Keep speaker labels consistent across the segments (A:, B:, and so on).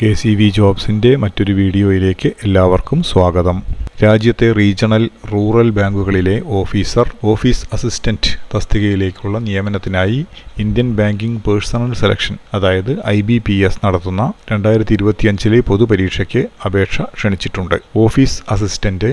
A: K C V ജോബ്സിന്റെ മറ്റൊരു വീഡിയോയിലേക്ക് എല്ലാവർക്കും സ്വാഗതം. രാജ്യത്തെ റീജിയണൽ റൂറൽ ബാങ്കുകളിലെ ഓഫീസർ ഓഫീസ് അസിസ്റ്റന്റ് തസ്തികയിലേക്കുള്ള നിയമനത്തിനായി ഇന്ത്യൻ ബാങ്കിംഗ് പേഴ്സണൽ സെലക്ഷൻ അതായത് ഐ ബി പി എസ് നടത്തുന്ന രണ്ടായിരത്തി ഇരുപത്തിയഞ്ചിലെ പൊതുപരീക്ഷയ്ക്ക് അപേക്ഷ ക്ഷണിച്ചിട്ടുണ്ട്. Office assistant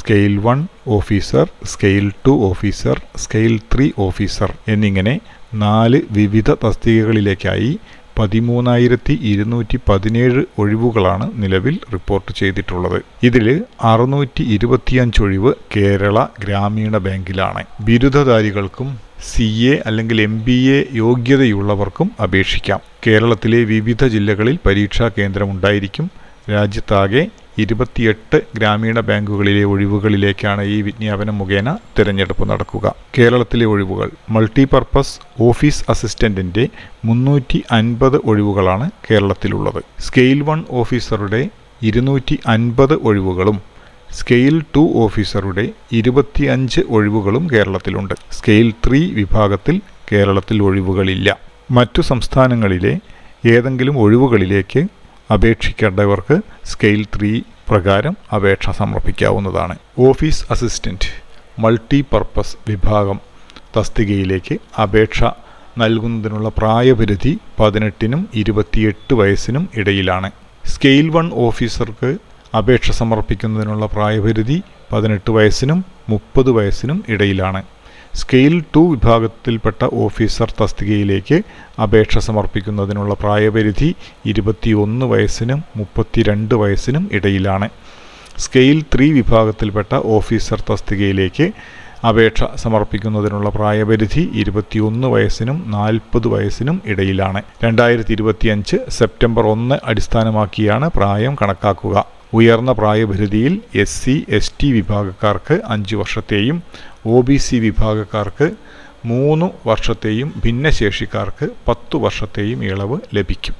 A: scale one officer scale two officer scale three officer എന്നിങ്ങനെ നാല് വിവിധ തസ്തികകളിലേക്കായി പതിമൂന്നായിരത്തി ഇരുന്നൂറ്റി പതിനേഴ് ഒഴിവുകളാണ് നിലവിൽ റിപ്പോർട്ട് ചെയ്തിട്ടുള്ളത്. ഇതിൽ അറുന്നൂറ്റി ഇരുപത്തിയഞ്ച് ഒഴിവ് കേരള ഗ്രാമീണ ബാങ്കിലാണ്. ബിരുദധാരികൾക്കും സി എ അല്ലെങ്കിൽ എം ബി എ യോഗ്യതയുള്ളവർക്കും അപേക്ഷിക്കാം. കേരളത്തിലെ വിവിധ ജില്ലകളിൽ പരീക്ഷാ കേന്ദ്രമുണ്ടായിരിക്കും രാജ്യത്താകെ ഇരുപത്തിയെട്ട് ഗ്രാമീണ ബാങ്കുകളിലെ ഒഴിവുകളിലേക്കാണ് ഈ വിജ്ഞാപനം മുഖേന തിരഞ്ഞെടുപ്പ് നടക്കുക. കേരളത്തിലെ ഒഴിവുകൾ. മൾട്ടിപർപ്പസ് ഓഫീസ് അസിസ്റ്റന്റിന്റെ മുന്നൂറ്റി അൻപത് ഒഴിവുകളാണ് കേരളത്തിലുള്ളത്. സ്കെയിൽ വൺ ഓഫീസറുടെ ഇരുന്നൂറ്റി അൻപത് ഒഴിവുകളും സ്കെയിൽ ടു ഓഫീസറുടെ ഇരുപത്തിയഞ്ച് ഒഴിവുകളും കേരളത്തിലുണ്ട്. സ്കെയിൽ ത്രീ വിഭാഗത്തിൽ കേരളത്തിൽ ഒഴിവുകളില്ല. മറ്റു സംസ്ഥാനങ്ങളിലെ ഏതെങ്കിലും ഒഴിവുകളിലേക്ക് അപേക്ഷിക്കേണ്ടവർക്ക് സ്കെയിൽ ത്രീ പ്രകാരം അപേക്ഷ സമർപ്പിക്കാവുന്നതാണ്. ഓഫീസ് അസിസ്റ്റന്റ് മൾട്ടി പർപ്പസ് വിഭാഗം തസ്തികയിലേക്ക് അപേക്ഷ നൽകുന്നതിനുള്ള പ്രായപരിധി പതിനെട്ടിനും ഇരുപത്തിയെട്ട് വയസ്സിനും ഇടയിലാണ്. സ്കെയിൽ വൺ ഓഫീസർക്ക് അപേക്ഷ സമർപ്പിക്കുന്നതിനുള്ള പ്രായപരിധി പതിനെട്ട് വയസ്സിനും മുപ്പത് വയസ്സിനും ഇടയിലാണ്. സ്കെയിൽ ടു വിഭാഗത്തിൽപ്പെട്ട ഓഫീസർ തസ്തികയിലേക്ക് അപേക്ഷ സമർപ്പിക്കുന്നതിനുള്ള പ്രായപരിധി ഇരുപത്തിയൊന്ന് വയസ്സിനും മുപ്പത്തിരണ്ട് വയസ്സിനും ഇടയിലാണ്. സ്കെയിൽ ത്രീ വിഭാഗത്തിൽപ്പെട്ട ഓഫീസർ തസ്തികയിലേക്ക് അപേക്ഷ സമർപ്പിക്കുന്നതിനുള്ള പ്രായപരിധി ഇരുപത്തിയൊന്ന് വയസ്സിനും നാൽപ്പത് വയസ്സിനും ഇടയിലാണ്. രണ്ടായിരത്തി ഇരുപത്തിയഞ്ച് സെപ്റ്റംബർ ഒന്ന് അടിസ്ഥാനമാക്കിയാണ് പ്രായം കണക്കാക്കുക. ഉയർന്ന പ്രായപരിധിയിൽ എസ് സി എസ് ടി വിഭാഗക്കാർക്ക് അഞ്ച് വർഷത്തെയും ഒ ബി സി വിഭാഗക്കാർക്ക് മൂന്ന് വർഷത്തെയും ഭിന്നശേഷിക്കാർക്ക് പത്തു വർഷത്തെയും ഇളവ് ലഭിക്കും.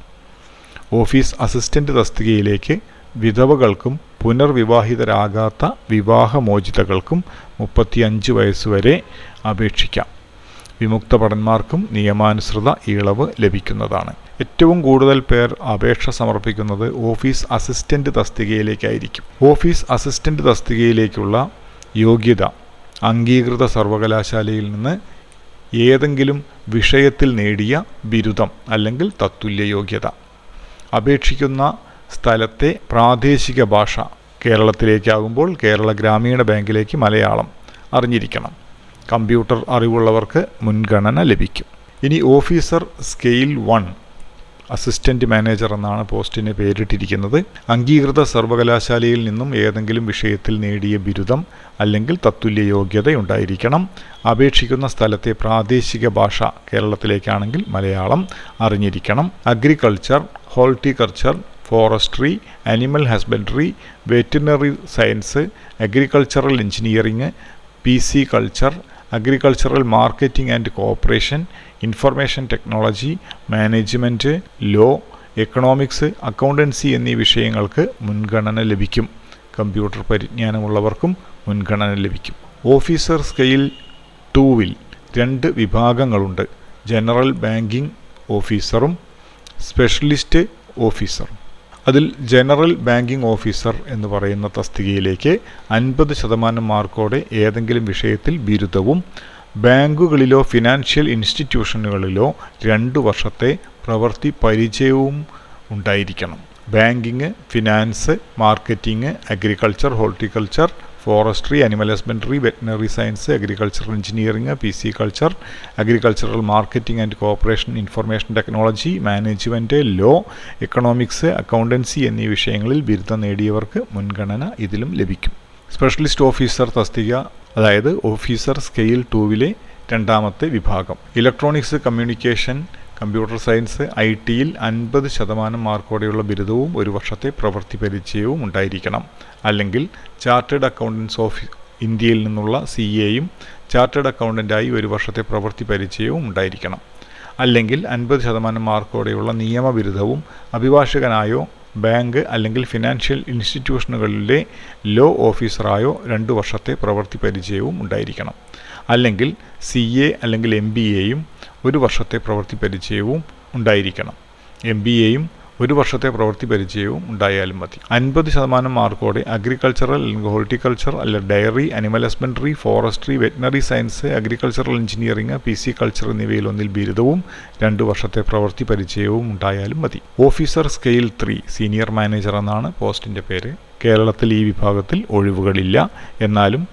A: ഓഫീസ് അസിസ്റ്റന്റ് തസ്തികയിലേക്ക് വിധവകൾക്കും പുനർവിവാഹിതരാകാത്ത വിവാഹമോചിതകൾക്കും മുപ്പത്തിയഞ്ച് വയസ്സുവരെ അപേക്ഷിക്കാം. വിമുക്ത ഭടന്മാർക്കും നിയമാനുസൃത ഇളവ് ലഭിക്കുന്നതാണ്. ഏറ്റവും കൂടുതൽ പേർ അപേക്ഷ സമർപ്പിക്കുന്നത് ഓഫീസ് അസിസ്റ്റന്റ് തസ്തികയിലേക്കായിരിക്കും. ഓഫീസ് അസിസ്റ്റന്റ് തസ്തികയിലേക്കുള്ള യോഗ്യത അംഗീകൃത സർവകലാശാലയിൽ നിന്ന് ഏതെങ്കിലും വിഷയത്തിൽ നേടിയ ബിരുദം അല്ലെങ്കിൽ തത്തുല്യ യോഗ്യത അപേക്ഷിക്കുന്ന സ്ഥലത്തെ പ്രാദേശിക ഭാഷ കേരളത്തിലേക്കാകുമ്പോൾ കേരള ഗ്രാമീണ ബാങ്കിലേക്ക് മലയാളം അറിഞ്ഞിരിക്കണം. കമ്പ്യൂട്ടർ അറിവുള്ളവർക്ക് മുൻഗണന ലഭിക്കും. ഇനി officer scale one assistant manager എന്നാണ് പോസ്റ്റിന് പേരിട്ടിരിക്കുന്നത്. അംഗീകൃത സർവകലാശാലയിൽ നിന്നും ഏതെങ്കിലും വിഷയത്തിൽ നേടിയ ബിരുദം അല്ലെങ്കിൽ തത്തുല്യ യോഗ്യത ഉണ്ടായിരിക്കണം അപേക്ഷിക്കുന്ന സ്ഥലത്തെ പ്രാദേശിക ഭാഷ കേരളത്തിലേക്കാണെങ്കിൽ മലയാളം അറിഞ്ഞിരിക്കണം. Agriculture horticulture forestry animal husbandry veterinary science agricultural engineering pisciculture agricultural marketing and cooperation information technology management law economics accountancy എന്നീ വിഷയങ്ങൾക്ക് മുൻഗണന ലഭിക്കും. കമ്പ്യൂട്ടർ പരിജ്ഞാനമുള്ളവർക്കും മുൻഗണന ലഭിക്കും. ഓഫീസർ സ്കെയിൽ ടൂവിൽ രണ്ട് വിഭാഗങ്ങളുണ്ട്. ജനറൽ ബാങ്കിംഗ് ഓഫീസറും സ്പെഷ്യലിസ്റ്റ് ഓഫീസറും. അതിൽ ജനറൽ ബാങ്കിംഗ് ഓഫീസർ എന്ന് പറയുന്ന തസ്തികയിലേക്ക് അൻപത് ശതമാനം മാർക്കോടെ ഏതെങ്കിലും വിഷയത്തിൽ ബിരുദവും ബാങ്കുകളിലോ ഫിനാൻഷ്യൽ ഇൻസ്റ്റിറ്റ്യൂഷനുകളിലോ രണ്ട് വർഷത്തെ പ്രവൃത്തി പരിചയവും ഉണ്ടായിരിക്കണം. Banking finance marketing agriculture horticulture forestry animal husbandry veterinary science agricultural engineering pisciculture agricultural marketing and cooperation information technology management law economics accountancy എന്നീ വിഷയങ്ങളിൽ ബിരുദം നേടിയവർക്ക് മുൻഗണന ഇതിലും ലഭിക്കും. സ്പെഷ്യലിസ്റ്റ് ഓഫീസർ തസ്തിക അതായത് ഓഫീസർ സ്കെയിൽ ടൂവിലെ രണ്ടാമത്തെ വിഭാഗം. Electronics communication computer science I ടിയിൽ അൻപത് ശതമാനം മാർക്കോടെയുള്ള ബിരുദവും ഒരു വർഷത്തെ പ്രവൃത്തി പരിചയവും ഉണ്ടായിരിക്കണം. അല്ലെങ്കിൽ ചാർട്ടേഡ് അക്കൗണ്ടൻസ് ഓഫ് ഇന്ത്യയിൽ നിന്നുള്ള സി എയും ചാർട്ടേഡ് അക്കൗണ്ടന്റായി ഒരു വർഷത്തെ പ്രവൃത്തി പരിചയവും ഉണ്ടായിരിക്കണം. അല്ലെങ്കിൽ അൻപത് ശതമാനം മാർക്കോടെയുള്ള നിയമ ബിരുദവും അഭിഭാഷകനായോ ബാങ്ക് അല്ലെങ്കിൽ ഫിനാൻഷ്യൽ ഇൻസ്റ്റിറ്റ്യൂഷനുകളിലെ ലോ ഓഫീസറായോ രണ്ട് വർഷത്തെ പ്രവൃത്തി പരിചയവും ഉണ്ടായിരിക്കണം. അല്ലെങ്കിൽ സി എ അല്ലെങ്കിൽ എം ബി എയും ഒരു വർഷത്തെ പ്രവൃത്തി പരിചയവും ഉണ്ടായിരിക്കണം. എം ബി എയും ഒരു വർഷത്തെ പ്രവൃത്തി പരിചയവും ഉണ്ടായാലും മതി. അൻപത് ശതമാനം മാർക്കോടെ അഗ്രികൾച്ചറൽ അല്ലെങ്കിൽ ഹോർട്ടിക്കൾച്ചർ അല്ല dairy animal husbandry forestry veterinary science agricultural engineering pisciculture എന്നിവയിലൊന്നിൽ ബിരുദവും രണ്ട് വർഷത്തെ പ്രവൃത്തി പരിചയവും ഉണ്ടായാലും മതി. Officer scale three senior manager എന്നാണ് പോസ്റ്റിന്റെ പേര്. കേരളത്തിൽ ഈ വിഭാഗത്തിൽ ഒഴിവുകളില്ല. എന്നാലും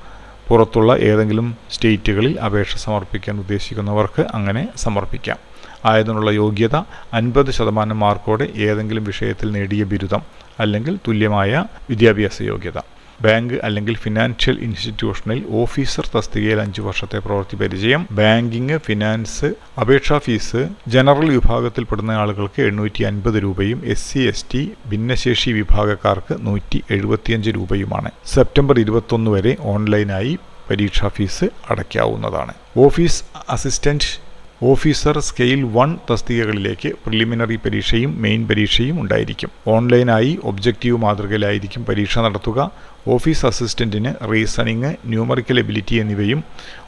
A: പുറത്തുള്ള ഏതെങ്കിലും സ്റ്റേറ്റുകളിൽ അപേക്ഷ സമർപ്പിക്കാൻ ഉദ്ദേശിക്കുന്നവർക്ക് അങ്ങനെ സമർപ്പിക്കാം. ആയതിനുള്ള യോഗ്യത അൻപത് ശതമാനം മാർക്കോടെ ഏതെങ്കിലും വിഷയത്തിൽ നേടിയ ബിരുദം അല്ലെങ്കിൽ തുല്യമായ വിദ്യാഭ്യാസ യോഗ്യത. ബാങ്ക് അല്ലെങ്കിൽ ഫിനാൻഷ്യൽ ഇൻസ്റ്റിറ്റ്യൂഷനിൽ ഓഫീസർ തസ്തികയിൽ അഞ്ചു വർഷത്തെ പ്രവൃത്തി പരിചയം ബാങ്കിങ് ഫിനാൻസ് അപേക്ഷാ ഫീസ് ജനറൽ വിഭാഗത്തിൽപ്പെടുന്ന ആളുകൾക്ക് എണ്ണൂറ്റി അൻപത് രൂപയും എസ് സി എസ് ടി ഭിന്നശേഷി വിഭാഗക്കാർക്ക് നൂറ്റി എഴുപത്തിയഞ്ച് രൂപയുമാണ്. സെപ്റ്റംബർ ഇരുപത്തൊന്ന് വരെ ഓൺലൈനായി പരീക്ഷാ fees അടയ്ക്കാവുന്നതാണ്. Office assistant officer scale one തസ്തികകളിലേക്ക് preliminary പരീക്ഷയും മെയിൻ പരീക്ഷയും ഉണ്ടായിരിക്കും. ഓൺലൈനായി ഒബ്ജക്റ്റീവ് മാതൃകയിലായിരിക്കും പരീക്ഷ നടത്തുക. ഓഫീസ് അസിസ്റ്റന്റിന് റീസണിങ് ന്യൂമറിക്കൽ എബിലിറ്റി എന്നിവയും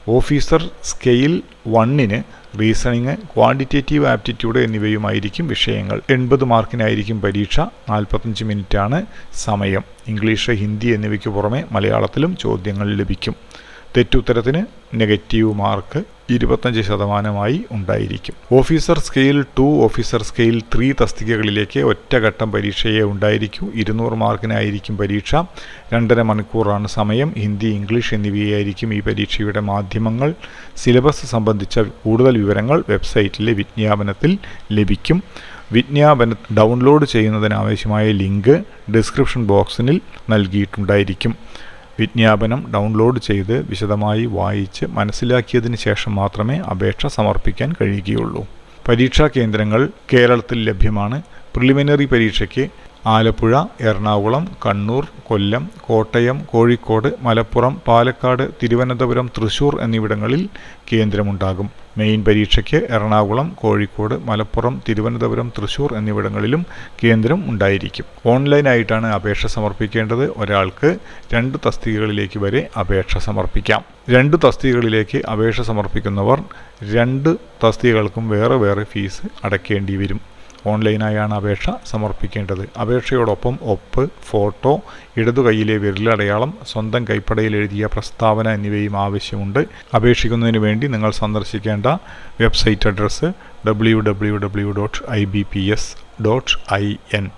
A: ഓഫീസർ സ്കെയിൽ വണ്ണിന് റീസണിങ് ക്വാണ്ടിറ്റേറ്റീവ് ആപ്റ്റിറ്റ്യൂഡ് എന്നിവയുമായിരിക്കും വിഷയങ്ങൾ. എൺപത് മാർക്കിനായിരിക്കും പരീക്ഷ. നാൽപ്പത്തഞ്ച് മിനിറ്റാണ് സമയം. ഇംഗ്ലീഷ് ഹിന്ദി എന്നിവയ്ക്ക് പുറമെ മലയാളത്തിലും ചോദ്യങ്ങൾ ലഭിക്കും. തെറ്റുത്തരത്തിന് നെഗറ്റീവ് മാർക്ക് ഇരുപത്തഞ്ച് ശതമാനമായി ഉണ്ടായിരിക്കും. Officer scale two officer scale three തസ്തികകളിലേക്ക് ഒറ്റഘട്ടം പരീക്ഷയെ ഉണ്ടായിരിക്കൂ. ഇരുന്നൂറ് മാർക്കിനായിരിക്കും പരീക്ഷ. രണ്ടര മണിക്കൂറാണ് സമയം. ഹിന്ദി ഇംഗ്ലീഷ് എന്നിവയായിരിക്കും ഈ പരീക്ഷയുടെ മാധ്യമങ്ങൾ. സിലബസ് സംബന്ധിച്ച കൂടുതൽ വിവരങ്ങൾ വെബ്സൈറ്റിലെ വിജ്ഞാപനത്തിൽ ലഭിക്കും. വിജ്ഞാപന ഡൗൺലോഡ് ചെയ്യുന്നതിനാവശ്യമായ ലിങ്ക് ഡിസ്ക്രിപ്ഷൻ ബോക്സിൽ നൽകിയിട്ടുണ്ടായിരിക്കും. വിജ്ഞാപനം ഡൗൺലോഡ് ചെയ്ത് വിശദമായി വായിച്ച് മനസ്സിലാക്കിയതിന് ശേഷം മാത്രമേ അപേക്ഷ സമർപ്പിക്കാൻ കഴിയുകയുള്ളൂ. പരീക്ഷാ കേന്ദ്രങ്ങൾ കേരളത്തിൽ ലഭ്യമാണ്. പ്രിലിമിനറി പരീക്ഷയ്ക്ക് ആലപ്പുഴ എറണാകുളം കണ്ണൂർ കൊല്ലം കോട്ടയം കോഴിക്കോട് മലപ്പുറം പാലക്കാട് തിരുവനന്തപുരം തൃശൂർ എന്നിവിടങ്ങളിൽ കേന്ദ്രമുണ്ടാകും. മെയിൻ പരീക്ഷയ്ക്ക് എറണാകുളം കോഴിക്കോട് മലപ്പുറം തിരുവനന്തപുരം തൃശൂർ എന്നിവിടങ്ങളിലും കേന്ദ്രം ഉണ്ടായിരിക്കും. ഓൺലൈനായിട്ടാണ് അപേക്ഷ സമർപ്പിക്കേണ്ടത്. ഒരാൾക്ക് രണ്ട് തസ്തികകളിലേക്ക് വരെ അപേക്ഷ സമർപ്പിക്കാം. രണ്ട് തസ്തികകളിലേക്ക് അപേക്ഷ സമർപ്പിക്കുന്നവർ രണ്ട് തസ്തികകൾക്കും വേറെ വേറെ ഫീസ് അടയ്ക്കേണ്ടി വരും. ഓൺലൈനായാണ് അപേക്ഷ സമർപ്പിക്കേണ്ടത്. അപേക്ഷയോടൊപ്പം ഒപ്പ് ഫോട്ടോ ഇടതു കൈയിലെ വിരലടയാളം സ്വന്തം കൈപ്പടയിൽ എഴുതിയ പ്രസ്താവന എന്നിവയും ആവശ്യമുണ്ട്. അപേക്ഷിക്കുന്നതിന് വേണ്ടി നിങ്ങൾ സന്ദർശിക്കേണ്ട website address W W W dot I B P S dot I N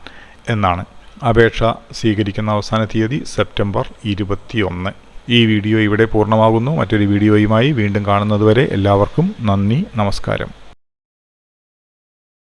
A: എന്നാണ്. അപേക്ഷ സ്വീകരിക്കുന്ന അവസാന തീയതി സെപ്റ്റംബർ ഇരുപത്തിയൊന്ന്. ഈ വീഡിയോ ഇവിടെ പൂർണമാകുന്നു. മറ്റൊരു വീഡിയോയുമായി വീണ്ടും കാണുന്നതുവരെ എല്ലാവർക്കും നന്ദി നമസ്കാരം.